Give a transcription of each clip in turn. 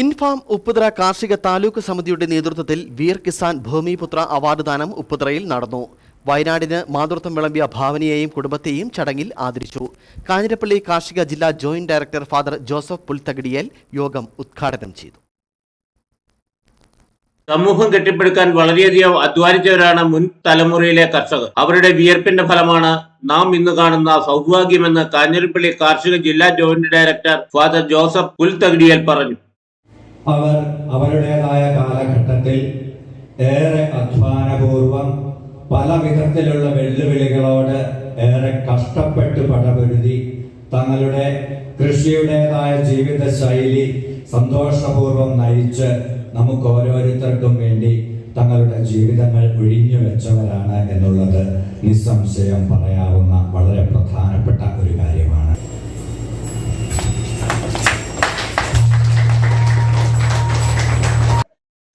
ഇൻഫാം ഉപ്പുതറ കാർഷിക താലൂക്ക് സമിതിയുടെ നേതൃത്വത്തിൽ വീർ കിസാൻ ഭൂമിപുത്ര അവാർഡ് ദാനം ഉപ്പുതറയിൽ നടന്നു. വയനാടിന് മാതൃത്വം വിളമ്പിയ ഭാവനയെയും കുടുംബത്തെയും ചടങ്ങിൽ ആദരിച്ചു. കാഞ്ഞിരപ്പള്ളി കാർഷിക ജില്ലാ joint director father Joseph Pulthakidiyel യോഗം ഉദ്ഘാടനം ചെയ്തു. സമൂഹം കെട്ടിപ്പടുക്കാൻ വളരെയധികം അധ്വാനിച്ചവരാണ് മുൻ തലമുറയിലെ കർഷകർ. അവരുടെ വിയർപ്പിന്റെ ഫലമാണ് നാം ഇന്ന് കാണുന്ന സൗഭാഗ്യമെന്ന് കാഞ്ഞിരപ്പള്ളി കാർഷിക ജില്ലാ joint director father Joseph Pulthakidiyel പറഞ്ഞു. അവർ അവരുടേതായ കാലഘട്ടത്തിൽ ഏറെ അധ്വാനപൂർവം പല വിധത്തിലുള്ള വെല്ലുവിളികളോട് ഏറെ കഷ്ടപ്പെട്ട് പടപൊരുതി തങ്ങളുടെ കൃഷിയുടേതായ ജീവിത ശൈലി സന്തോഷപൂർവം നയിച്ച് നമുക്ക് ഓരോരുത്തർക്കും വേണ്ടി തങ്ങളുടെ ജീവിതങ്ങൾ ഒഴിഞ്ഞു വെച്ചവരാണ് എന്നുള്ളത് നിസ്സംശയം പറയാവുന്ന വളരെ പ്രധാനപ്പെട്ട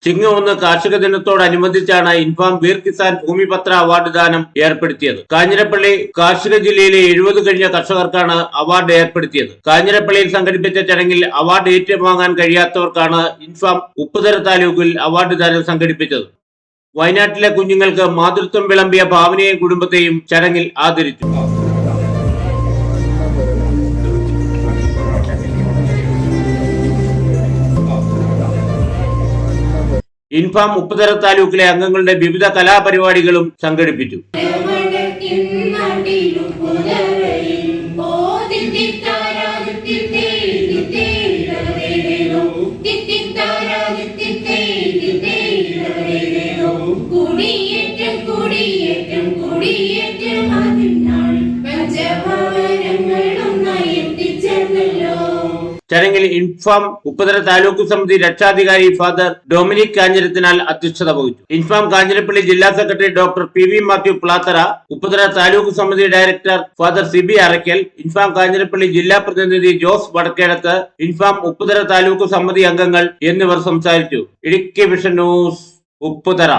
ചിങ്ങം ഒന്ന് കാർഷിക ദിനത്തോടനുബന്ധിച്ചാണ് ഇൻഫാം വീർ കിസാൻ ഭൂമിപത്ര അവാർഡ് ദാനം ഏർപ്പെടുത്തിയത്. കാഞ്ഞിരപ്പള്ളി കാർഷിക ജില്ലയിലെ എഴുപത് കഴിഞ്ഞ കർഷകർക്കാണ് അവാർഡ് ഏർപ്പെടുത്തിയത്. കാഞ്ഞിരപ്പള്ളിയിൽ സംഘടിപ്പിച്ച ചടങ്ങിൽ അവാർഡ് ഏറ്റുവാങ്ങാൻ കഴിയാത്തവർക്കാണ് ഇൻഫാം ഉപ്പുതര താലൂക്കിൽ അവാർഡ് ദാനം സംഘടിപ്പിച്ചത്. വയനാട്ടിലെ കുഞ്ഞുങ്ങൾക്ക് മാതൃത്വം വിളമ്പിയ ഭാവനയെയും കുടുംബത്തെയും ചടങ്ങിൽ ആദരിച്ചു. ഇൻഫാം ഉപ്പുതര താലൂക്കിലെ അംഗങ്ങളുടെ വിവിധ കലാപരിപാടികളും സംഘടിപ്പിച്ചു. കുടിയേറ്റം കുടിയേറ്റം കുടിയേറ്റം. ചടങ്ങിൽ ഇൻഫാം ഉപ്പുതര താലൂക്ക് സമിതി രക്ഷാധികാരി ഫാദർ ഡൊമിനിക് കാഞ്ഞിരത്തിനാൽ അധ്യക്ഷത വഹിച്ചു. ഇൻഫാം കാഞ്ഞിരപ്പള്ളി ജില്ലാ secretary doctor P V Mathew Plathara Upputhara taluk സമിതി ഡയറക്ടർ ഫാദർ സിബി അറയ്ക്കൽ ഇൻഫാം കാഞ്ഞിരപ്പള്ളി ജില്ലാ പ്രതിനിധി ജോസ് വടക്കേടത്ത് ഇൻഫാം ഉപ്പുതര താലൂക്ക് സമിതി അംഗങ്ങൾ എന്നിവർ സംസാരിച്ചു. Idukki vision news Upputhara